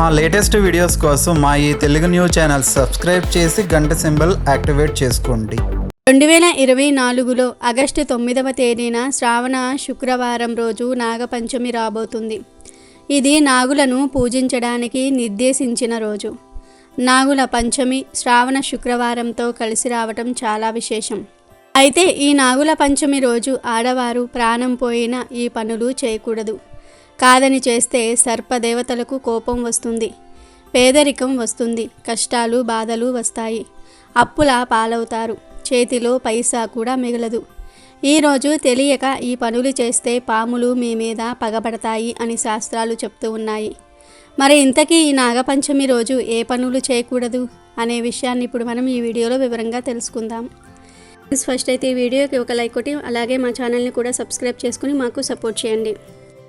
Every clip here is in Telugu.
మా లేటెస్ట్ వీడియోస్ కోసం మా ఈ తెలుగు న్యూస్ ఛానల్ సబ్స్క్రైబ్ చేసి గంట సింబల్ యాక్టివేట్ చేసుకోండి. రెండు వేల ఇరవై నాలుగులో ఆగస్టు తొమ్మిదవ తేదీన శ్రావణ శుక్రవారం రోజు నాగపంచమి రాబోతుంది. ఇది నాగులను పూజించడానికి నిర్దేశించిన రోజు. నాగుల పంచమి శ్రావణ శుక్రవారంతో కలిసి రావటం చాలా విశేషం. అయితే ఈ నాగుల పంచమి రోజు ఆడవారు ప్రాణం పోయిన ఈ పనులు చేయకూడదు. కాదని చేస్తే సర్పదేవతలకు కోపం వస్తుంది పేదరికం వస్తుంది కష్టాలు బాధలు వస్తాయి. అప్పుల పాలవుతారు చేతిలో పైసా కూడా మిగలదు. ఈరోజు తెలియక ఈ పనులు చేస్తే పాములు మీ మీద పగబడతాయి అని శాస్త్రాలు చెప్తూ ఉన్నాయి. మరి ఇంతకీ ఈ నాగపంచమి రోజు ఏ పనులు చేయకూడదు అనే విషయాన్ని ఇప్పుడు మనం ఈ వీడియోలో వివరంగా తెలుసుకుందాం. ఫస్ట్ అయితే ఈ వీడియోకి ఒక లైక్ కొట్టి అలాగే మా ఛానల్ని కూడా సబ్స్క్రైబ్ చేసుకుని మాకు సపోర్ట్ చేయండి.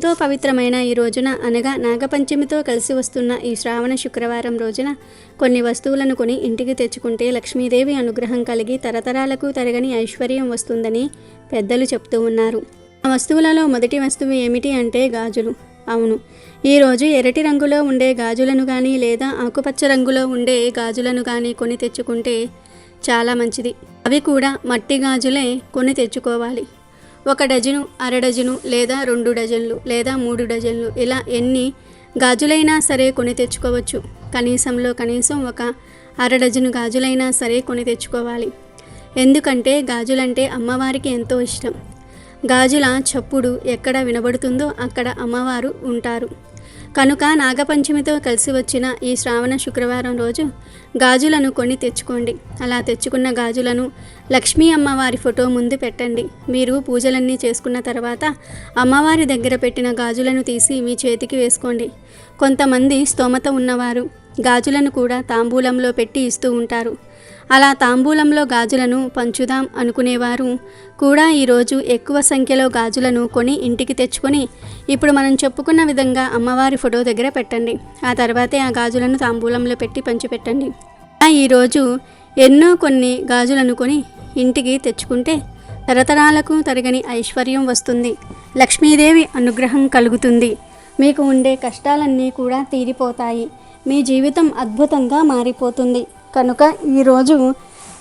ఎంతో పవిత్రమైన ఈ రోజున అనగా నాగపంచమితో కలిసి వస్తున్న ఈ శ్రావణ శుక్రవారం రోజున కొన్ని వస్తువులను కొని ఇంటికి తెచ్చుకుంటే లక్ష్మీదేవి అనుగ్రహం కలిగి తరతరాలకు తరగని ఐశ్వర్యం వస్తుందని పెద్దలు చెప్తూ ఉన్నారు. ఆ వస్తువులలో మొదటి వస్తువు ఏమిటి అంటే గాజులు. అవును. ఈరోజు ఎరటి రంగులో ఉండే గాజులను కానీ లేదా ఆకుపచ్చ రంగులో ఉండే గాజులను కానీ కొని తెచ్చుకుంటే చాలా మంచిది. అవి కూడా మట్టి గాజులే కొని తెచ్చుకోవాలి. ఒక డజను అర డజను లేదా రెండు డజన్లు లేదా మూడు డజన్లు ఇలా ఎన్ని గాజులైనా సరే కొని తెచ్చుకోవచ్చు. కనీసంలో కనీసం ఒక అర డజను గాజులైనా సరే కొని తెచ్చుకోవాలి. ఎందుకంటే గాజులంటే అమ్మవారికి ఎంతో ఇష్టం. గాజుల చప్పుడు ఎక్కడ వినబడుతుందో అక్కడ అమ్మవారు ఉంటారు. కనుక నాగపంచమితో కలిసి వచ్చిన ఈ శ్రావణ శుక్రవారం రోజు గాజులను కొని తెచ్చుకోండి. అలా తెచ్చుకున్న గాజులను లక్ష్మీ అమ్మవారి ఫోటో ముందు పెట్టండి. మీరు పూజలన్నీ చేసుకున్న తర్వాత అమ్మవారి దగ్గర పెట్టిన గాజులను తీసి మీ చేతికి వేసుకోండి. కొంతమంది స్తోమత ఉన్నవారు గాజులను కూడా తాంబూలంలో పెట్టి ఇస్తూ ఉంటారు. అలా తాంబూలంలో గాజులను పంచుదాం అనుకునేవారు. కూడా ఈరోజు ఎక్కువ సంఖ్యలో గాజులను కొని ఇంటికి తెచ్చుకొని ఇప్పుడు మనం చెప్పుకున్న విధంగా అమ్మవారి ఫోటో దగ్గర పెట్టండి. ఆ తర్వాతే ఆ గాజులను తాంబూలంలో పెట్టి పంచిపెట్టండి ఈరోజు ఎన్నో కొన్ని గాజులను కొని ఇంటికి తెచ్చుకుంటే తరతరాలకు తరగని ఐశ్వర్యం వస్తుంది. లక్ష్మీదేవి అనుగ్రహం కలుగుతుంది. మీకు ఉండే కష్టాలన్నీ కూడా తీరిపోతాయి. మీ జీవితం అద్భుతంగా మారిపోతుంది. కనుక ఈరోజు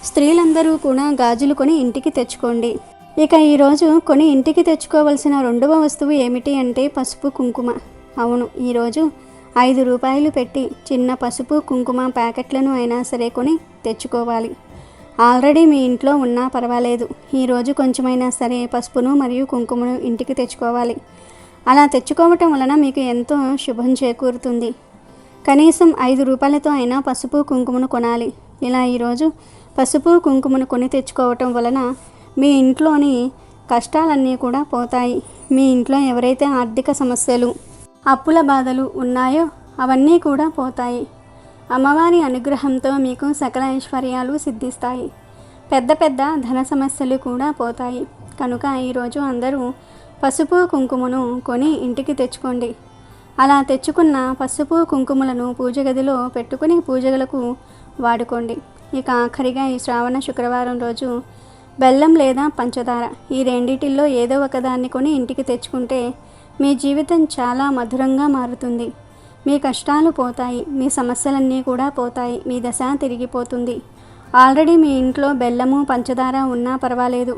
స్త్రీలందరూ కూడా గాజులు కొని ఇంటికి తెచ్చుకోండి. ఇక ఈరోజు కొని ఇంటికి తెచ్చుకోవలసిన రెండవ వస్తువు ఏమిటి అంటే పసుపు కుంకుమ. అవును ఈరోజు ఐదు రూపాయలు పెట్టి చిన్న పసుపు కుంకుమ ప్యాకెట్లను అయినా సరే కొని తెచ్చుకోవాలి. ఆల్రెడీ మీ ఇంట్లో ఉన్నా పర్వాలేదు. ఈరోజు కొంచెమైనా సరే పసుపును మరియు కుంకుమను ఇంటికి తెచ్చుకోవాలి. అలా తెచ్చుకోవటం వలన మీకు ఎంతో శుభం చేకూరుతుంది. కనీసం ఐదు రూపాయలతో అయినా పసుపు కుంకుమను కొనాలి. ఇలా ఈరోజు పసుపు కుంకుమను కొని తెచ్చుకోవటం వలన మీ ఇంట్లోని కష్టాలన్నీ కూడా పోతాయి. మీ ఇంట్లో ఎవరైతే ఆర్థిక సమస్యలు అప్పుల బాధలు ఉన్నాయో అవన్నీ కూడా పోతాయి. అమ్మవారి అనుగ్రహంతో మీకు సకల ఐశ్వర్యాలు సిద్ధిస్తాయి. పెద్ద పెద్ద ధన సమస్యలు కూడా పోతాయి. కనుక ఈరోజు అందరూ పసుపు కుంకుమను కొని ఇంటికి తెచ్చుకోండి. అలా తెచ్చుకున్న పసుపు కుంకుమలను పూజ గదిలో పెట్టుకుని పూజలకు వాడుకోండి. ఇక ఆఖరిగా ఈ శ్రావణ శుక్రవారం రోజు బెల్లం లేదా పంచదార ఈ రెండిటిల్లో ఏదో ఒకదాన్ని కొని ఇంటికి తెచ్చుకుంటే మీ జీవితం చాలా మధురంగా మారుతుంది. మీ కష్టాలు పోతాయి మీ సమస్యలన్నీ కూడా పోతాయి మీ దశ తిరిగిపోతుంది. ఆల్రెడీ మీ ఇంట్లో బెల్లము పంచదార ఉన్నా పర్వాలేదు.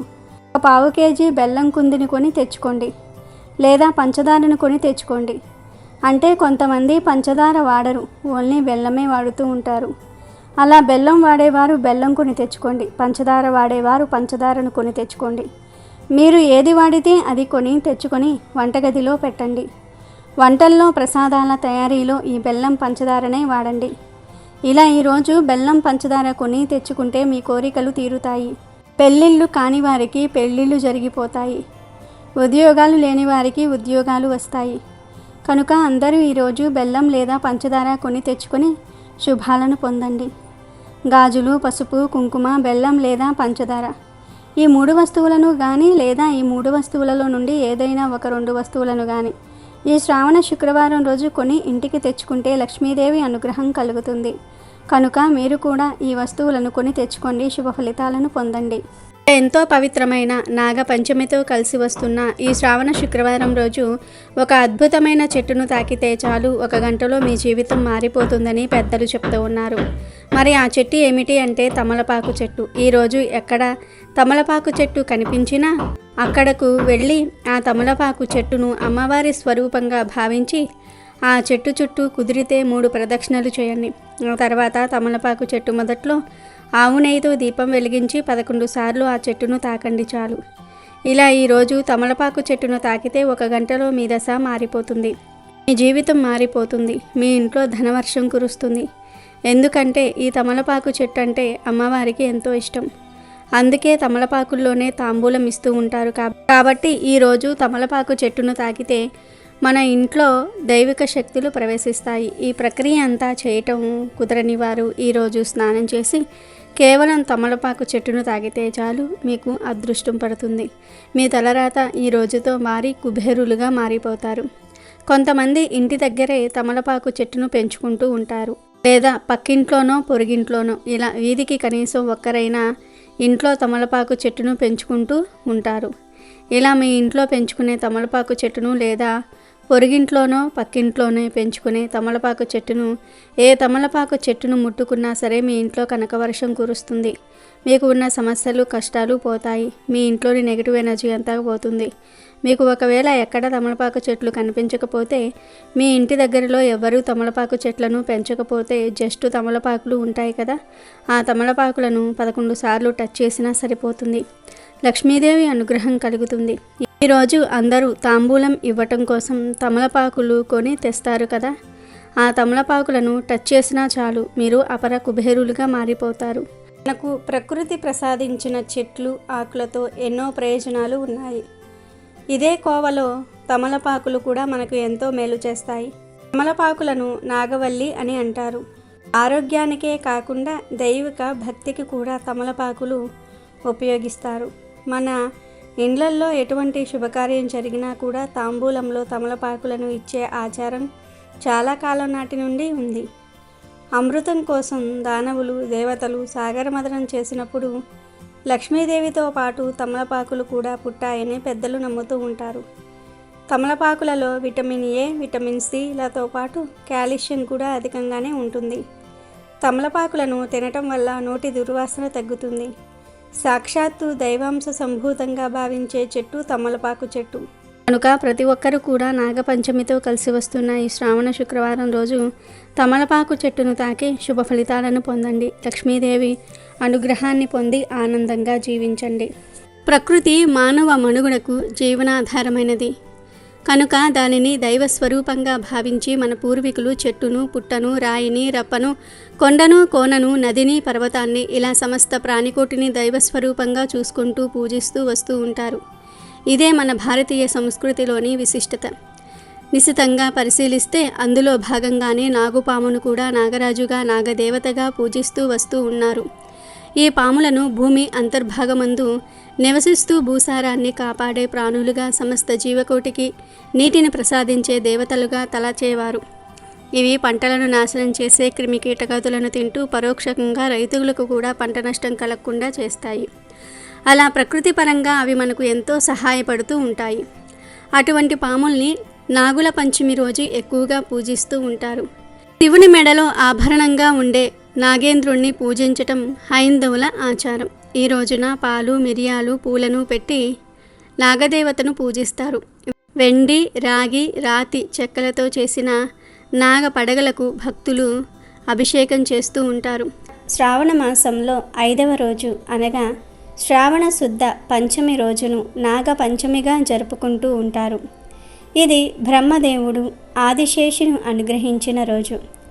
ఒక పావు కేజీ బెల్లం కుందిని కొని తెచ్చుకోండి. లేదా పంచదారను కొని తెచ్చుకోండి. అంటే కొంతమంది పంచదార వాడరు ఓన్లీ బెల్లమే వాడుతూ ఉంటారు. అలా బెల్లం వాడేవారు బెల్లం కొని తెచ్చుకోండి పంచదార వాడేవారు పంచదారను కొని తెచ్చుకోండి. మీరు ఏది వాడితే అది కొని తెచ్చుకొని వంటగదిలో పెట్టండి. వంటల్లో ప్రసాదాల తయారీలో ఈ బెల్లం పంచదారనే వాడండి. ఇలా ఈరోజు బెల్లం పంచదార కొని తెచ్చుకుంటే మీ కోరికలు తీరుతాయి. పెళ్ళిళ్ళు కాని వారికి పెళ్ళిళ్ళు జరిగిపోతాయి. ఉద్యోగాలు లేని వారికి ఉద్యోగాలు వస్తాయి. కనుక అందరూ ఈరోజు బెల్లం లేదా పంచదార కొని తెచ్చుకొని శుభాలను పొందండి. గాజులు పసుపు కుంకుమ బెల్లం లేదా పంచదార. ఈ మూడు వస్తువులను కానీ లేదా ఈ మూడు వస్తువులలో నుండి ఏదైనా ఒక రెండు వస్తువులను కానీ ఈ శ్రావణ శుక్రవారం రోజు కొని ఇంటికి తెచ్చుకుంటే లక్ష్మీదేవి అనుగ్రహం కలుగుతుంది. కనుక మీరు కూడా ఈ వస్తువులను కొని తెచ్చుకోండి శుభ ఫలితాలను పొందండి. ఎంతో పవిత్రమైన నాగ పంచమితో కలిసి వస్తున్న ఈ శ్రావణ శుక్రవారం రోజు ఒక అద్భుతమైన చెట్టును తాకితే చాలు ఒక గంటలో మీ జీవితం మారిపోతుందని పెద్దలు చెప్తూ ఉన్నారు. మరి ఆ చెట్టు ఏమిటి అంటే తమలపాకు చెట్టు. ఈరోజు ఎక్కడ తమలపాకు చెట్టు కనిపించినా అక్కడకు వెళ్ళి ఆ తమలపాకు చెట్టును అమ్మవారి స్వరూపంగా భావించి ఆ చెట్టు చుట్టూ కుదిరితే మూడు ప్రదక్షిణలు చేయండి. ఆ తర్వాత తమలపాకు చెట్టు మొదట్లో ఆవు నెయ్యితో దీపం వెలిగించి పదకొండు సార్లు ఆ చెట్టును తాకండి చాలు. ఇలా ఈరోజు తమలపాకు చెట్టును తాకితే ఒక గంటలో మీ దశ మారిపోతుంది. మీ జీవితం మారిపోతుంది. మీ ఇంట్లో ధనవర్షం కురుస్తుంది. ఎందుకంటే ఈ తమలపాకు చెట్టు అంటే అమ్మవారికి ఎంతో ఇష్టం. అందుకే తమలపాకుల్లోనే తాంబూలం ఇస్తూ ఉంటారు కాబ- కాబట్టి ఈరోజు తమలపాకు చెట్టును తాకితే మన ఇంట్లో దైవిక శక్తులు ప్రవేశిస్తాయి. ఈ ప్రక్రియ అంతా చేయటం కుదరని వారు ఈరోజు స్నానం చేసి కేవలం తమలపాకు చెట్టును తాగితే చాలు మీకు అదృష్టం పడుతుంది. మీ తలరాత ఈ రోజుతో మారి కుబేరులుగా మారిపోతారు. కొంతమంది ఇంటి దగ్గరే తమలపాకు చెట్టును పెంచుకుంటూ ఉంటారు. లేదా పక్కింట్లోనో పొరుగింట్లోనో ఇలా వీధికి కనీసం ఒక్కరైనా ఇంట్లో తమలపాకు చెట్టును పెంచుకుంటూ ఉంటారు. ఇలా మీ ఇంట్లో పెంచుకునే తమలపాకు చెట్టును లేదా పొరుగింట్లోనో పక్కింట్లోనే పెంచుకునే తమలపాకు చెట్టును ఏ తమలపాకు చెట్టును ముట్టుకున్నా సరే మీ ఇంట్లో కనక వర్షం కురుస్తుంది. మీకు ఉన్న సమస్యలు కష్టాలు పోతాయి. మీ ఇంట్లోని నెగిటివ్ ఎనర్జీ అంతా పోతుంది. మీకు ఒకవేళ ఎక్కడ తమలపాకు చెట్లు కనిపించకపోతే మీ ఇంటి దగ్గరలో ఎవరూ తమలపాకు చెట్లను పెంచకపోతే జస్ట్ తమలపాకులు ఉంటాయి కదా. ఆ తమలపాకులను పదకొండు సార్లు టచ్ చేసినా సరిపోతుంది. లక్ష్మీదేవి అనుగ్రహం కలుగుతుంది. ఈరోజు అందరూ తాంబూలం ఇవ్వటం కోసం తమలపాకులు కొని తెస్తారు కదా. ఆ తమలపాకులను టచ్ చేసినా చాలు మీరు అపర కుబేరులుగా మారిపోతారు. మనకు ప్రకృతి ప్రసాదించిన చెట్లు ఆకులతో ఎన్నో ప్రయోజనాలు ఉన్నాయి. ఇదే కోవలో తమలపాకులు కూడా మనకు ఎంతో మేలు చేస్తాయి. తమలపాకులను నాగవల్లి అని అంటారు. ఆరోగ్యానికే కాకుండా దైవిక భక్తికి కూడా తమలపాకులు ఉపయోగిస్తారు. మన ఇండ్లల్లో ఎటువంటి శుభకార్యం జరిగినా కూడా తాంబూలంలో తమలపాకులను ఇచ్చే ఆచారం చాలా కాలం నాటి నుండి ఉంది. అమృతం కోసం దానవులు దేవతలు సాగరమదనం చేసినప్పుడు లక్ష్మీదేవితో పాటు తమలపాకులు కూడా పుట్టాయని పెద్దలు నమ్ముతూ ఉంటారు. తమలపాకులలో విటమిన్ ఏ విటమిన్ సిలతో పాటు కాల్షియం కూడా అధికంగానే ఉంటుంది. తమలపాకులను తినటం వల్ల నోటి దుర్వాసన తగ్గుతుంది. సాక్షాత్తు దైవాంశ సంభూతంగా భావించే చెట్టు తమలపాకు చెట్టు. కనుక ప్రతి ఒక్కరూ కూడా నాగపంచమితో కలిసి వస్తున్న ఈ శ్రావణ శుక్రవారం రోజు తమలపాకు చెట్టును తాకి శుభ ఫలితాలను పొందండి. లక్ష్మీదేవి అనుగ్రహాన్ని పొంది ఆనందంగా జీవించండి. ప్రకృతి మానవ మనుగడకు జీవనాధారమైనది. కనుక దానిని దైవ స్వరూపంగా భావించి మన పూర్వీకులు చెట్టును పుట్టను రాయిని రప్పను కొండను కోనను నదిని పర్వతాన్ని ఇలా సమస్త ప్రాణికోటిని దైవ స్వరూపంగా చూసుకుంటూ పూజిస్తూ వస్తూ ఉంటారు. ఇదే మన భారతీయ సంస్కృతిలోని విశిష్టత. నిశితంగా పరిశీలిస్తే అందులో భాగంగానే నాగుపామును కూడా నాగరాజుగా నాగదేవతగా పూజిస్తూ వస్తూ ఉన్నారు. ఈ పాములను భూమి అంతర్భాగమందు నివసిస్తూ భూసారాన్ని కాపాడే ప్రాణులుగా సమస్త జీవకోటికి నీటిని ప్రసాదించే దేవతలుగా తలచేవారు. ఇవి పంటలను నాశనం చేసే క్రిమి కీటకాదులను తింటూ పరోక్షంగా రైతులకు కూడా పంట నష్టం కలగకుండా చేస్తాయి. అలా ప్రకృతి పరంగా అవి మనకు ఎంతో సహాయపడుతూ ఉంటాయి. అటువంటి పాముల్ని నాగుల పంచమి రోజు ఎక్కువగా పూజిస్తూ ఉంటారు. శివుని మెడలో ఆభరణంగా ఉండే నాగేంద్రుణ్ణి పూజించటం హైందవుల ఆచారం. ఈ రోజున పాలు మిరియాలు పూలను పెట్టి నాగదేవతను పూజిస్తారు. వెండి రాగి రాతి చెక్కలతో చేసిన నాగ పడగలకు భక్తులు అభిషేకం చేస్తూ ఉంటారు. శ్రావణ మాసంలో ఐదవ రోజు అనగా శ్రావణ శుద్ధ పంచమి రోజును నాగ పంచమిగా జరుపుకుంటూ ఉంటారు. ఇది బ్రహ్మదేవుడు ఆదిశేషును అనుగ్రహించిన రోజు.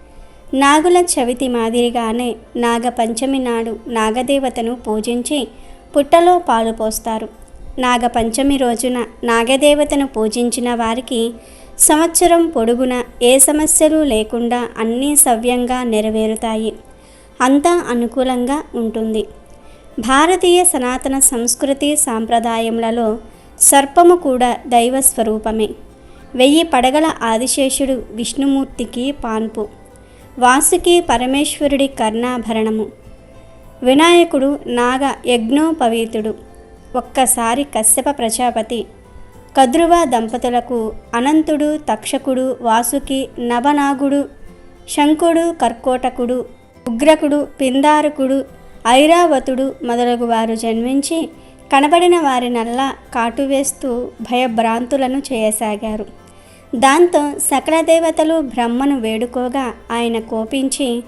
నాగుల చవితి మాదిరిగానే నాగపంచమి నాడు నాగదేవతను పూజించి పుట్టలో పాలు పోస్తారు. నాగపంచమి రోజున నాగదేవతను పూజించిన వారికి సంవత్సరం పొడుగున ఏ సమస్యలు లేకుండా అన్నీ సవ్యంగా నెరవేరుతాయి. అంతా అనుకూలంగా ఉంటుంది. భారతీయ సనాతన సంస్కృతి సాంప్రదాయములలో సర్పము కూడా దైవ స్వరూపమే వెయ్యి పడగల ఆదిశేషుడు విష్ణుమూర్తికి పాన్పు. వాసుకి పరమేశ్వరుడి కర్ణాభరణము. వినాయకుడు నాగ యజ్ఞోపవీతుడు ఒక్కసారి కశ్యప ప్రజాపతి కద్రువ దంపతులకు అనంతుడు తక్షకుడు వాసుకి నవనాగుడు శంకుడు కర్కోటకుడు ఉగ్రకుడు పిందారకుడు ఐరావతుడు మొదలగు వారు జన్మించి కనబడిన వారినల్లా కాటువేస్తూ భయభ్రాంతులను చేయసాగారు. దాంతో సకల దేవతలు బ్రహ్మను వేడుకోగా ఆయన కోపించి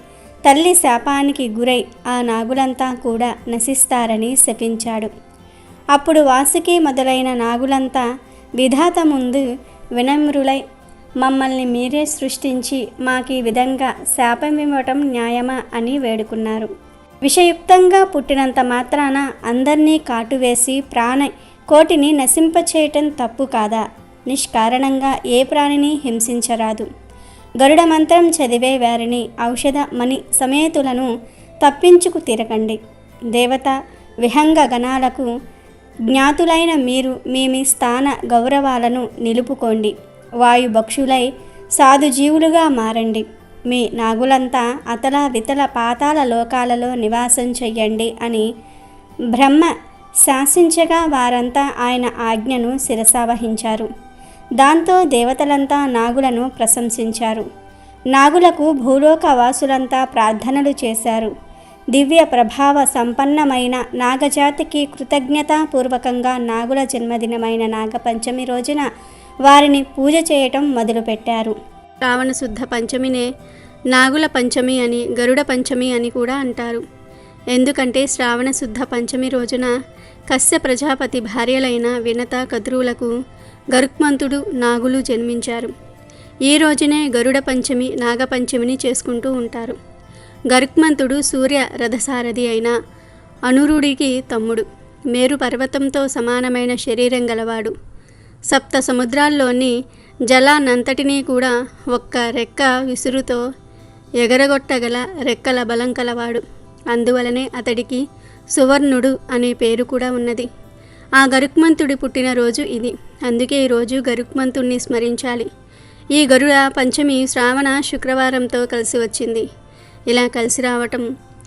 తల్లి శాపానికి గురై ఆ నాగులంతా కూడా నశిస్తారని శపించాడు. అప్పుడు వాసుకి మొదలైన నాగులంతా విధాత ముందు వినమ్రులై మమ్మల్ని మీరే సృష్టించి మాకీ విధంగా శాపం ఇవ్వటం న్యాయమా? అని వేడుకున్నారు. విషయుక్తంగా పుట్టినంత మాత్రాన అందరినీ కాటువేసి ప్రాణ కోటిని నశింపచేయటం తప్పు కాదా? నిష్కారణంగా ఏ ప్రాణిని హింసించరాదు. గరుడ మంత్రం చదివే వారిని ఔషధ మణి సమేతులను తప్పించుకు తిరగండి. దేవత విహంగ గణాలకు జ్ఞాతులైన మీరు మీ మీ స్థాన గౌరవాలను నిలుపుకోండి. వాయుభక్షులై సాధుజీవులుగా మారండి. మీ నాగులంతా అతల వితల పాతాల లోకాలలో నివాసం చెయ్యండి అని బ్రహ్మ శాసించగా వారంతా ఆయన ఆజ్ఞను శిరసావహించారు. దాంతో దేవతలంతా నాగులను ప్రశంసించారు. నాగులకు భూలోక వాసులంతా ప్రార్థనలు చేశారు. దివ్య ప్రభావ సంపన్నమైన నాగజాతికి కృతజ్ఞతాపూర్వకంగా నాగుల జన్మదినమైన నాగపంచమి రోజున వారిని పూజ చేయటం మొదలుపెట్టారు. శ్రావణ శుద్ధ పంచమినే నాగుల పంచమి అని గరుడ పంచమి అని కూడా అంటారు. ఎందుకంటే శ్రావణ శుద్ధ పంచమి రోజున కశ్య ప్రజాపతి భార్యలైన వినత కద్రువులకు గరుక్మంతుడు నాగులు జన్మించారు. ఈ రోజునే గరుడ పంచమి నాగపంచమిని చేసుకుంటూ ఉంటారు. గరుక్మంతుడు సూర్య రథసారథి అయిన అనురుడికి తమ్ముడు. మేరు పర్వతంతో సమానమైన శరీరం గలవాడు. సప్త సముద్రాల్లోని జలానంతటినీ కూడా ఒక్క రెక్క విసురుతో ఎగరగొట్టగల రెక్కల బలం కలవాడు. అందువలనే అతడికి సువర్ణుడు అనే పేరు కూడా ఉన్నది. ఆ గరుక్మంతుడి పుట్టినరోజు ఇది. అందుకే ఈరోజు గరుక్మంతుణ్ణి స్మరించాలి. ఈ గరుడ పంచమి శ్రావణ శుక్రవారంతో కలిసి వచ్చింది. ఇలా కలిసి రావటం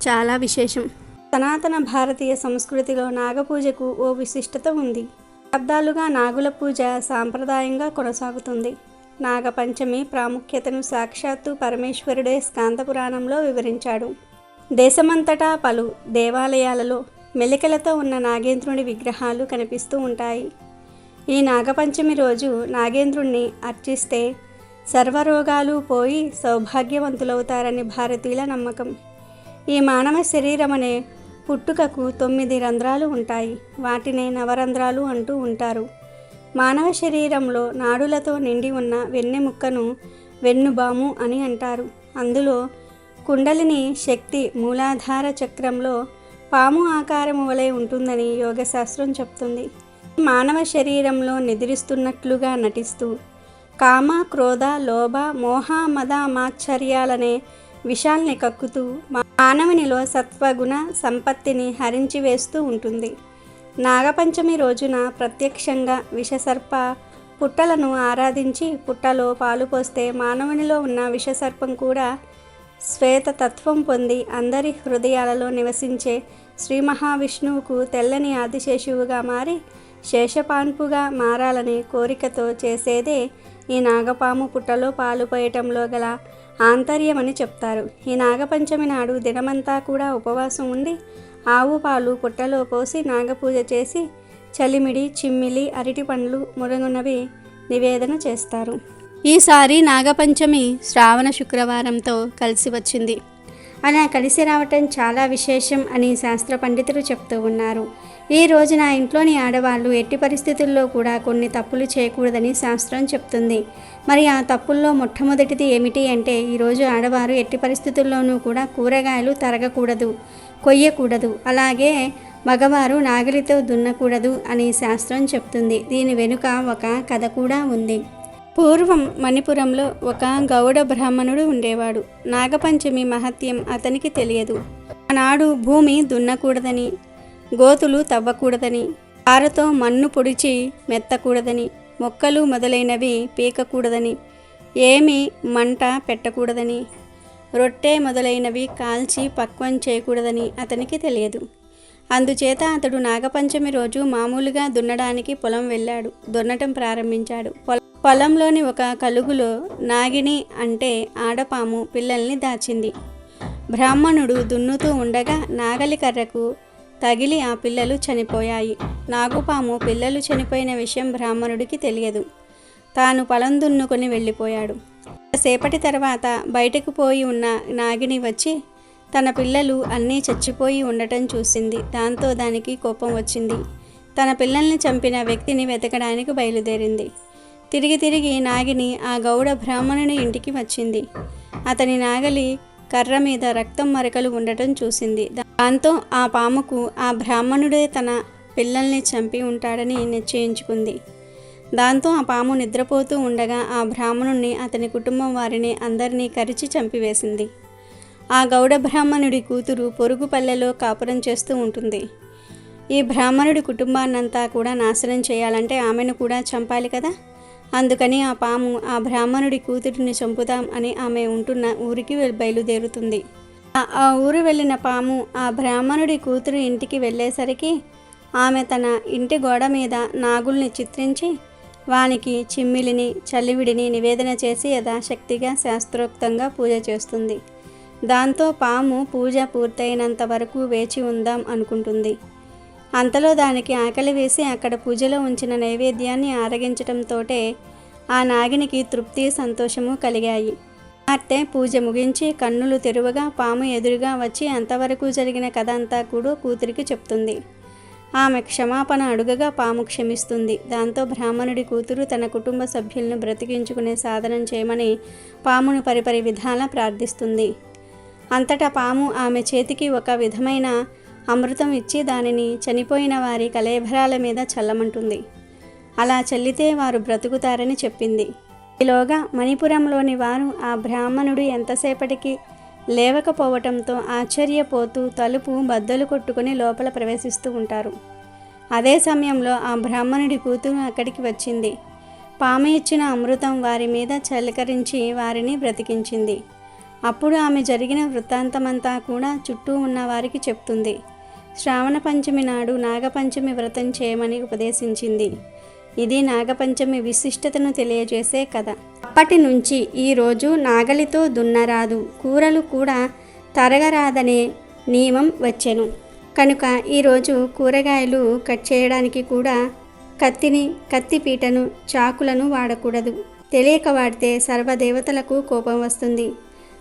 చాలా విశేషం. సనాతన భారతీయ సంస్కృతిలో నాగపూజకు ఓ విశిష్టత ఉంది. శబ్దాలుగా నాగుల పూజ సాంప్రదాయంగా కొనసాగుతుంది. నాగపంచమి ప్రాముఖ్యతను సాక్షాత్తు పరమేశ్వరుడే స్కాంత పురాణంలో వివరించాడు. దేశమంతటా పలు దేవాలయాలలో మెలికలతో ఉన్న నాగేంద్రుని విగ్రహాలు కనిపిస్తూ ఉంటాయి. ఈ నాగపంచమి రోజు నాగేంద్రుణ్ణి అర్చిస్తే సర్వరోగాలు పోయి సౌభాగ్యవంతులవుతారని భారతీయుల నమ్మకం. ఈ మానవ శరీరం అనే పుట్టుకకు తొమ్మిది రంధ్రాలు ఉంటాయి. వాటినే నవరంధ్రాలు అంటూ ఉంటారు. మానవ శరీరంలో నాడులతో నిండి ఉన్న వెన్నెముక్కను వెన్నుబాము అని అంటారు. అందులో కుండలిని శక్తి మూలాధార చక్రంలో పాము ఆకారము వలె ఉంటుందని యోగశాస్త్రం చెప్తుంది. మానవ శరీరంలో నిద్రిస్తున్నట్లుగా నటిస్తూ కామ క్రోధ లోభ మోహ మద మాశ్చర్యాలనే విషాల్ని కక్కుతూ మానవునిలో సత్వగుణ సంపత్తిని హరించి వేస్తూ ఉంటుంది. నాగపంచమి రోజున ప్రత్యక్షంగా విషసర్ప పుట్టలను ఆరాధించి పుట్టలో పాలు పోస్తే మానవునిలో ఉన్న విషసర్పం కూడా శ్వేతతత్వం పొంది అందరి హృదయాలలో నివసించే శ్రీ మహావిష్ణువుకు తెల్లని ఆదిశేషువుగా మారి శేషపాన్పుగా మారాలనే కోరికతో చేసేదే ఈ నాగపాము పుట్టలో పాలు పోయటంలో గల ఆంతర్యమని చెప్తారు. ఈ నాగపంచమి నాడు దినమంతా కూడా ఉపవాసం ఉండి ఆవు పాలు పుట్టలో పోసి నాగపూజ చేసి చలిమిడి చిమ్మిలి అరటి పండ్లు మురుగునవి నివేదన చేస్తారు. ఈసారి నాగపంచమి శ్రావణ శుక్రవారంతో కలిసి వచ్చింది. అలా కలిసి రావటం చాలా విశేషం అని శాస్త్ర పండితులు చెప్తూ ఉన్నారు. ఈ రోజున ఇంట్లోని ఆడవాళ్ళు ఎట్టి పరిస్థితుల్లో కూడా కొన్ని తప్పులు చేయకూడదని శాస్త్రం చెప్తుంది. మరి ఆ తప్పుల్లో మొట్టమొదటిది ఏమిటి అంటే ఈరోజు ఆడవారు ఎట్టి పరిస్థితుల్లోనూ కూడా కూరగాయలు తరగకూడదు కొయ్యకూడదు అలాగే మగవారు నాగలితో దున్నకూడదు అని శాస్త్రం చెప్తుంది. దీని వెనుక ఒక కథ కూడా ఉంది. పూర్వం మణిపురంలో ఒక గౌడ బ్రాహ్మణుడు ఉండేవాడు. నాగపంచమి మహత్యం అతనికి తెలియదు. ఆనాడు భూమి దున్నకూడదని గోతులు తవ్వకూడదని పారతో మన్ను పొడిచి మెత్తకూడదని మొక్కలు మొదలైనవి పీకకూడదని ఏమీ మంట పెట్టకూడదని రొట్టె మొదలైనవి కాల్చి పక్వం చేయకూడదని అతనికి తెలియదు. అందుచేత అతడు నాగపంచమి రోజు మామూలుగా దున్నడానికి పొలం వెళ్ళాడు. దున్నటం ప్రారంభించాడు. పొలం పొలంలోని ఒక కలుగులో నాగిని అంటే ఆడపాము పిల్లల్ని దాచింది. బ్రాహ్మణుడు దున్నుతూ ఉండగా నాగలి కర్రకు తగిలి ఆ పిల్లలు చనిపోయాయి. నాగుపాము పిల్లలు చనిపోయిన విషయం బ్రాహ్మణుడికి తెలియదు. తాను పొలం దున్నుకొని వెళ్ళిపోయాడు. సేపటి తర్వాత బయటకు పోయి ఉన్న నాగిని వచ్చి తన పిల్లలు అన్నీ చచ్చిపోయి ఉండటం చూసింది. దాంతో దానికి కోపం వచ్చింది. తన పిల్లల్ని చంపిన వ్యక్తిని వెతకడానికి బయలుదేరింది. తిరిగి తిరిగి నాగిని ఆ గౌడ బ్రాహ్మణుని ఇంటికి వచ్చింది. అతని నాగలి కర్ర మీద రక్తం మరకలు ఉండటం చూసింది. దాంతో ఆ పాముకు ఆ బ్రాహ్మణుడే తన పిల్లల్ని చంపి ఉంటాడని నిశ్చయించుకుంది. దాంతో ఆ పాము నిద్రపోతూ ఉండగా ఆ బ్రాహ్మణుణ్ణి అతని కుటుంబం వారిని అందరినీ కరిచి చంపివేసింది. ఆ గౌడ బ్రాహ్మణుడి కూతురు పొరుగు పల్లెలో కాపురం చేస్తూ ఉంటుంది. ఈ బ్రాహ్మణుడి కుటుంబాన్నంతా కూడా నాశనం చేయాలంటే ఆమెను కూడా చంపాలి కదా? అందుకని ఆ పాము ఆ బ్రాహ్మణుడి కూతురిని చంపుదాం అని ఆమె ఉంటున్న ఊరికి బయలుదేరుతుంది. ఆ- ఊరు వెళ్ళిన పాము ఆ బ్రాహ్మణుడి కూతురు ఇంటికి వెళ్ళేసరికి ఆమె తన ఇంటి గోడ మీద నాగుల్ని చిత్రించి వానికి చిమ్మిలిని చలివిడిని నివేదన చేసి యథాశక్తిగా శాస్త్రోక్తంగా పూజ చేస్తుంది. దాంతో పాము పూజ పూర్తయినంత వరకు వేచి ఉందాం అనుకుంటుంది. అంతలో దానికి ఆకలి వేసి అక్కడ పూజలో ఉంచిన నైవేద్యాన్ని ఆరగించటంతోటే ఆ నాగినికి తృప్తి సంతోషము కలిగాయి. కుమార్తె పూజ ముగించి కన్నులు తెరువగా పాము ఎదురుగా వచ్చి అంతవరకు జరిగిన కథ అంతా కూడా కూతురికి చెప్తుంది. ఆమె క్షమాపణ అడుగగా పాము క్షమిస్తుంది. దాంతో బ్రాహ్మణుడి కూతురు తన కుటుంబ సభ్యులను బ్రతికించుకునే సాధనం చేయమని పామును పరిపరి విధాల ప్రార్థిస్తుంది. అంతటా పాము ఆమె చేతికి ఒక విధమైన అమృతం ఇచ్చి దానిని చనిపోయిన వారి కలేభరాల మీద చల్లమంటుంది. అలా చల్లితే వారు బ్రతుకుతారని చెప్పింది. ఈలోగా మణిపురంలోని వారు ఆ బ్రాహ్మణుడు ఎంతసేపటికి లేవకపోవటంతో ఆశ్చర్యపోతూ తలుపు బద్దలు కొట్టుకుని లోపల ప్రవేశిస్తూ ఉంటారు. అదే సమయంలో ఆ బ్రాహ్మణుడి కూతురు అక్కడికి వచ్చింది. పాము ఇచ్చిన అమృతం వారి మీద చలకరించి వారిని బ్రతికించింది. అప్పుడు ఆమె జరిగిన వృత్తాంతమంతా కూడా చుట్టూ ఉన్న వారికి చెప్తుంది. శ్రావణ పంచమి నాడు నాగపంచమి వ్రతం చేయమని ఉపదేశించింది. ఇది నాగపంచమి విశిష్టతను తెలియజేసే కథ. అప్పటి నుంచి ఈరోజు నాగలితో దున్నరాదు కూరలు కూడా తరగరాదనే నియమం వచ్చెను. కనుక ఈరోజు కూరగాయలు కట్ చేయడానికి కూడా కత్తిని కత్తిపీటను చాకులను వాడకూడదు. తెలియక వాడితే సర్వదేవతలకు కోపం వస్తుంది.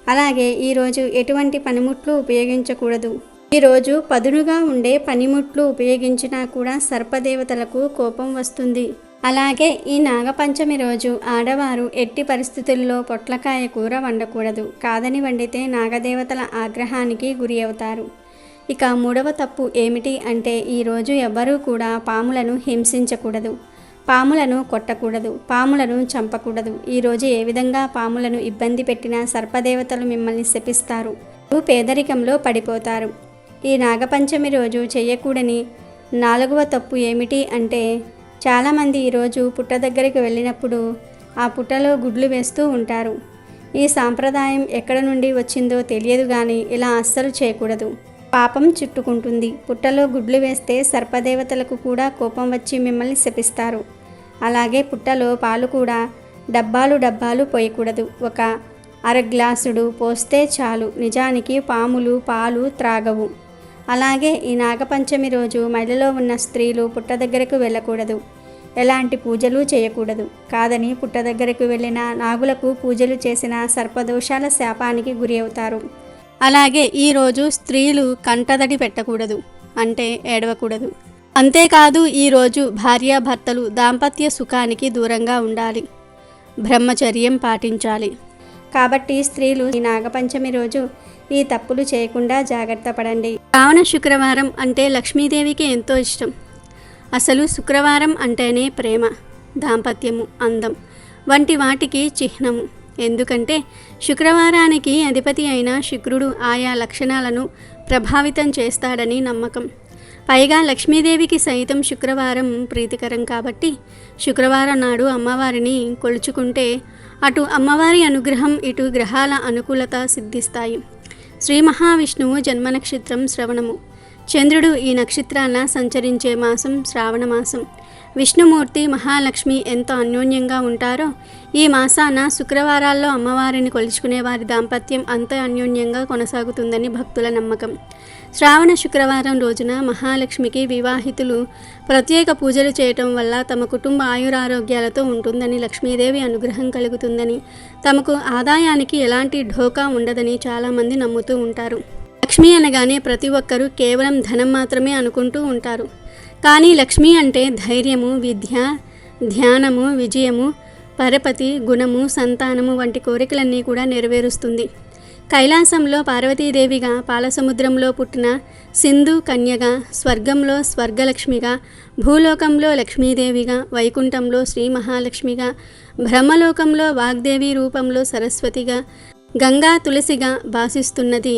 అలాగే ఈరోజు ఎటువంటి పనిముట్లు ఉపయోగించకూడదు. ఈరోజు పదునుగా ఉండే పనిముట్లు ఉపయోగించినా కూడా సర్పదేవతలకు కోపం వస్తుంది. అలాగే ఈ నాగపంచమి రోజు ఆడవారు ఎట్టి పరిస్థితుల్లో పొట్లకాయ కూర వండకూడదు. కాదని వండితే నాగదేవతల ఆగ్రహానికి గురి అవుతారు. ఇక మూడవ తప్పు ఏమిటి అంటే ఈరోజు ఎవ్వరూ కూడా పాములను హింసించకూడదు. పాములను కొట్టకూడదు. పాములను చంపకూడదు. ఈరోజు ఏ విధంగా పాములను ఇబ్బంది పెట్టినా సర్పదేవతలు మిమ్మల్ని శపిస్తారు. పేదరికంలో పడిపోతారు. ఈ నాగపంచమి రోజు చేయకూడని నాలుగవ తప్పు ఏమిటి అంటే చాలామంది ఈరోజు పుట్ట దగ్గరికి వెళ్ళినప్పుడు ఆ పుట్టలో గుడ్లు వేస్తూ ఉంటారు. ఈ సాంప్రదాయం ఎక్కడ నుండి వచ్చిందో తెలియదు కానీ ఇలా అస్సలు చేయకూడదు. పాపం చుట్టుకుంటుంది. పుట్టలో గుడ్లు వేస్తే సర్పదేవతలకు కూడా కోపం వచ్చి మిమ్మల్ని శపిస్తారు. అలాగే పుట్టలో పాలు కూడా డబ్బాలు డబ్బాలు పోయకూడదు. ఒక అర గ్లాసుడు పోస్తే చాలు. నిజానికి పాములు పాలు త్రాగవు. అలాగే ఈ నాగపంచమి రోజు మహిళలో ఉన్న స్త్రీలు పుట్ట దగ్గరకు వెళ్ళకూడదు. ఎలాంటి పూజలు చేయకూడదు. కాదని పుట్ట దగ్గరకు వెళ్ళిన నాగులకు పూజలు చేసిన సర్పదోషాల శాపానికి గురి అవుతారు. అలాగే ఈరోజు స్త్రీలు కంటదడి పెట్టకూడదు. అంటే ఏడవకూడదు. అంతేకాదు ఈరోజు భార్యాభర్తలు దాంపత్య సుఖానికి దూరంగా ఉండాలి. బ్రహ్మచర్యం పాటించాలి. కాబట్టి స్త్రీలు ఈ నాగపంచమి రోజు ఈ తప్పులు చేయకుండా జాగ్రత్త పడండి. కావున శుక్రవారం అంటే లక్ష్మీదేవికి ఎంతో ఇష్టం. అసలు శుక్రవారం అంటేనే ప్రేమ దాంపత్యము అందం వంటి వాటికి చిహ్నము. ఎందుకంటే శుక్రవారానికి అధిపతి అయిన శుక్రుడు ఆయా లక్షణాలను ప్రభావితం చేస్తాడని నమ్మకం. పైగా లక్ష్మీదేవికి సైతం శుక్రవారం ప్రీతికరం కాబట్టి శుక్రవారం నాడు అమ్మవారిని కొలుచుకుంటే అటు అమ్మవారి అనుగ్రహం ఇటు గ్రహాల అనుకూలత సిద్ధిస్తాయి. శ్రీ మహావిష్ణువు జన్మ నక్షత్రం శ్రవణము. చంద్రుడు ఈ నక్షత్రాన సంచరించే మాసం శ్రావణ మాసం. విష్ణుమూర్తి మహాలక్ష్మి ఎంతో అన్యోన్యంగా ఉంటారో ఈ మాసాన శుక్రవారాల్లో అమ్మవారిని కొలుచుకునే వారి దాంపత్యం అంత అన్యోన్యంగా కొనసాగుతుందని భక్తుల నమ్మకం. శ్రావణ శుక్రవారం రోజున మహాలక్ష్మికి వివాహితులు ప్రత్యేక పూజలు చేయటం వల్ల తమ కుటుంబ ఆయురారోగ్యాలతో ఉంటుందని లక్ష్మీదేవి అనుగ్రహం కలుగుతుందని తమకు ఆదాయానికి ఎలాంటి ఢోకా ఉండదని చాలామంది నమ్ముతూ ఉంటారు. లక్ష్మి అనగానే ప్రతి ఒక్కరూ కేవలం ధనం మాత్రమే అనుకుంటూ ఉంటారు. కానీ లక్ష్మి అంటే ధైర్యము విద్య ధ్యానము విజయము పరపతి గుణము సంతానము వంటి కోరికలన్నీ కూడా నెరవేరుస్తుంది. కైలాసంలో పార్వతీదేవిగా పాలసముద్రంలో పుట్టిన సింధు కన్యగా స్వర్గంలో స్వర్గలక్ష్మిగా భూలోకంలో లక్ష్మీదేవిగా వైకుంఠంలో శ్రీ మహాలక్ష్మిగా బ్రహ్మలోకంలో వాగ్దేవి రూపంలో సరస్వతిగా గంగా తులసిగా భాసిస్తున్నది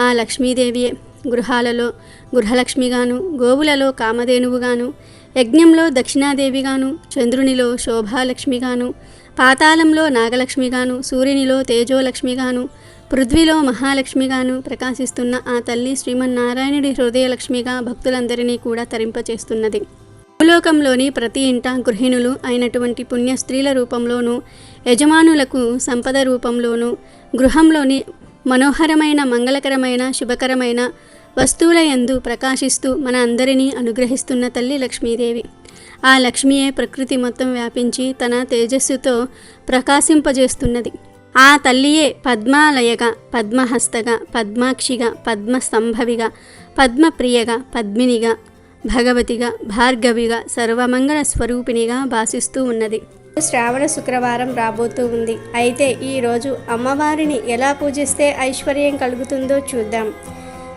ఆ లక్ష్మీదేవియే. గృహాలలో గృహలక్ష్మిగాను గోవులలో కామధేనువుగాను యజ్ఞంలో దక్షిణాదేవిగాను చంద్రునిలో శోభాలక్ష్మిగాను పాతాళంలో నాగలక్ష్మిగాను సూర్యునిలో తేజోలక్ష్మిగాను పృథ్వీలో మహాలక్ష్మిగాను ప్రకాశిస్తున్న ఆ తల్లి శ్రీమన్నారాయణుడి హృదయలక్ష్మిగా భక్తులందరినీ కూడా తరింపచేస్తున్నది. భూలోకంలోని ప్రతి ఇంట గృహిణులు అయినటువంటి పుణ్య స్త్రీల రూపంలోనూ యజమానులకు సంపద రూపంలోనూ గృహంలోని మనోహరమైన మంగళకరమైన శుభకరమైన వస్తువుల యందు ప్రకాశిస్తూ మన అందరినీ అనుగ్రహిస్తున్న తల్లి లక్ష్మీదేవి. ఆ లక్ష్మియే ప్రకృతి మొత్తం వ్యాపించి తన తేజస్సుతో ప్రకాశింపజేస్తున్నది. ఆ తల్లియే పద్మాలయగా పద్మహస్తగా పద్మాక్షిగా పద్మస్తంభవిగా పద్మప్రియగా పద్మినిగా భగవతిగా భార్గవిగా సర్వమంగళ స్వరూపిణిగా భాసిస్తూ ఉన్నది. శ్రావణ శుక్రవారం రాబోతూ ఉంది. అయితే ఈరోజు అమ్మవారిని ఎలా పూజిస్తే ఐశ్వర్యం కలుగుతుందో చూద్దాం.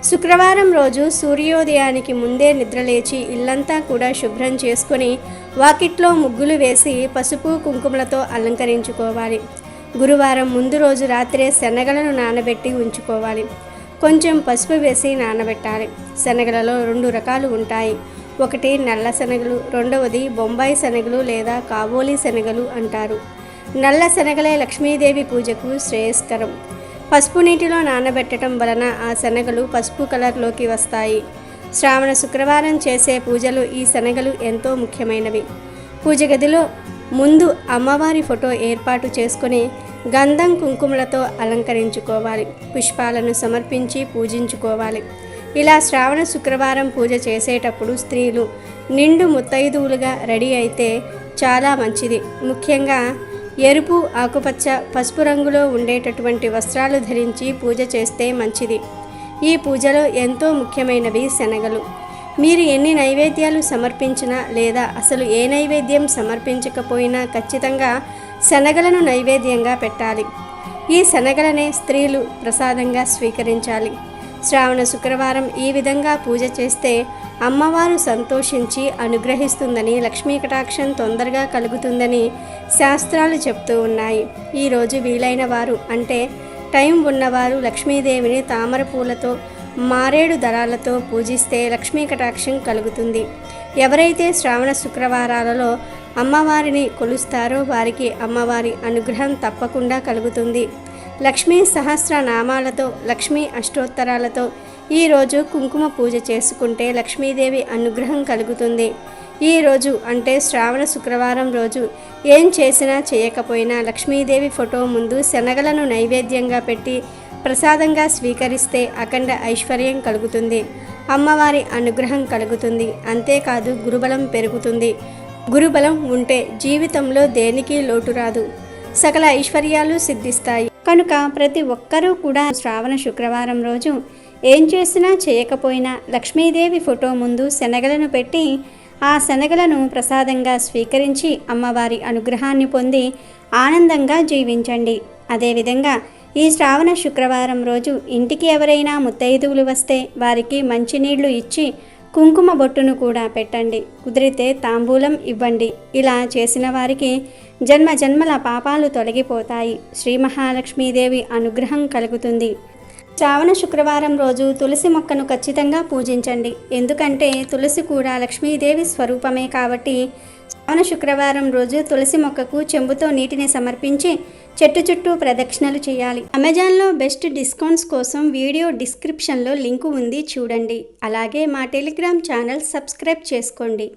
శుక్రవారం రోజు సూర్యోదయానికి ముందే నిద్రలేచి ఇల్లంతా కూడా శుభ్రం చేసుకొని వాకిట్లో ముగ్గులు వేసి పసుపు కుంకుమలతో అలంకరించుకోవాలి. గురువారం ముందు రోజు రాత్రే శనగలను నానబెట్టి ఉంచుకోవాలి. కొంచెం పసుపు వేసి నానబెట్టాలి. శనగలలో రెండు రకాలు ఉంటాయి. ఒకటి నల్ల శనగలు రెండవది బొంబాయి శనగలు లేదా కాబోలి శనగలు అంటారు. నల్ల శనగలే లక్ష్మీదేవి పూజకు శ్రేయస్కరం. పసుపు నీటిలో నానబెట్టడం వలన ఆ శనగలు పసుపు కలర్లోకి వస్తాయి. శ్రావణ శుక్రవారం చేసే పూజలు ఈ శనగలు ఎంతో ముఖ్యమైనవి. పూజ గదిలో ముందు అమ్మవారి ఫోటో ఏర్పాటు చేసుకుని గంధం కుంకుమలతో అలంకరించుకోవాలి. పుష్పాలను సమర్పించి పూజించుకోవాలి. ఇలా శ్రావణ శుక్రవారం పూజ చేసేటప్పుడు స్త్రీలు నిండు ముత్తైదువులుగా రెడీ అయితే చాలా మంచిది. ముఖ్యంగా ఎరుపు ఆకుపచ్చ పసుపు రంగులో ఉండేటటువంటి వస్త్రాలు ధరించి పూజ చేస్తే మంచిది. ఈ పూజలో ఎంతో ముఖ్యమైనవి శనగలు. మీరు ఎన్ని నైవేద్యాలు సమర్పించినా లేదా అసలు ఏ నైవేద్యం సమర్పించకపోయినా ఖచ్చితంగా శనగలను నైవేద్యంగా పెట్టాలి. ఈ శనగలనే స్త్రీలు ప్రసాదంగా స్వీకరించాలి. శ్రావణ శుక్రవారం ఈ విధంగా పూజ చేస్తే అమ్మవారు సంతోషించి అనుగ్రహిస్తుందని లక్ష్మీ కటాక్షం తొందరగా కలుగుతుందని శాస్త్రాలు చెప్తూ ఉన్నాయి. ఈరోజు వీలైన వారు అంటే టైం ఉన్నవారు లక్ష్మీదేవిని తామర పూలతో మారేడు దళాలతో పూజిస్తే లక్ష్మీ కటాక్షం కలుగుతుంది. ఎవరైతే శ్రావణ శుక్రవారాలలో అమ్మవారిని కొలుస్తారో వారికి అమ్మవారి అనుగ్రహం తప్పకుండా కలుగుతుంది. లక్ష్మీ సహస్ర నామాలతో లక్ష్మీ అష్టోత్తరాలతో ఈరోజు కుంకుమ పూజ చేసుకుంటే లక్ష్మీదేవి అనుగ్రహం కలుగుతుంది. ఈ రోజు అంటే శ్రావణ శుక్రవారం రోజు ఏం చేసినా చేయకపోయినా లక్ష్మీదేవి ఫోటో ముందు శనగలను నైవేద్యంగా పెట్టి ప్రసాదంగా స్వీకరిస్తే అఖండ ఐశ్వర్యం కలుగుతుంది. అమ్మవారి అనుగ్రహం కలుగుతుంది. అంతేకాదు గురుబలం పెరుగుతుంది. గురుబలం ఉంటే జీవితంలో దేనికి లోటు రాదు. సకల ఐశ్వర్యాలు సిద్ధిస్తాయి. కనుక ప్రతి ఒక్కరూ కూడా శ్రావణ శుక్రవారం రోజు ఏం చేసినా చేయకపోయినా లక్ష్మీదేవి ఫోటో ముందు శనగలను పెట్టి ఆ శనగలను ప్రసాదంగా స్వీకరించి అమ్మవారి అనుగ్రహాన్ని పొంది ఆనందంగా జీవించండి. అదేవిధంగా ఈ శ్రావణ శుక్రవారం రోజు ఇంటికి ఎవరైనా ముత్తైదువులు వస్తే వారికి మంచినీళ్ళు ఇచ్చి కుంకుమ బొట్టును కూడా పెట్టండి. కుదిరితే తాంబూలం ఇవ్వండి. ఇలా చేసిన వారికి జన్మ జన్మల పాపాలు తొలగిపోతాయి. శ్రీ మహాలక్ష్మీదేవి అనుగ్రహం కలుగుతుంది. శ్రావణ శుక్రవారం రోజు తులసి మొక్కను ఖచ్చితంగా పూజించండి. ఎందుకంటే తులసి కూడా లక్ష్మీదేవి స్వరూపమే కాబట్టి శ్రావణ శుక్రవారం రోజు తులసి మొక్కకు చెంబుతో నీటిని సమర్పించి చెట్టు చుట్టూ ప్రదక్షిణలు చేయాలి. అమెజాన్లో బెస్ట్ డిస్కౌంట్స్ కోసం వీడియో డిస్క్రిప్షన్లో లింకు ఉంది చూడండి. అలాగే మా టెలిగ్రామ్ ఛానల్ సబ్స్క్రైబ్ చేసుకోండి.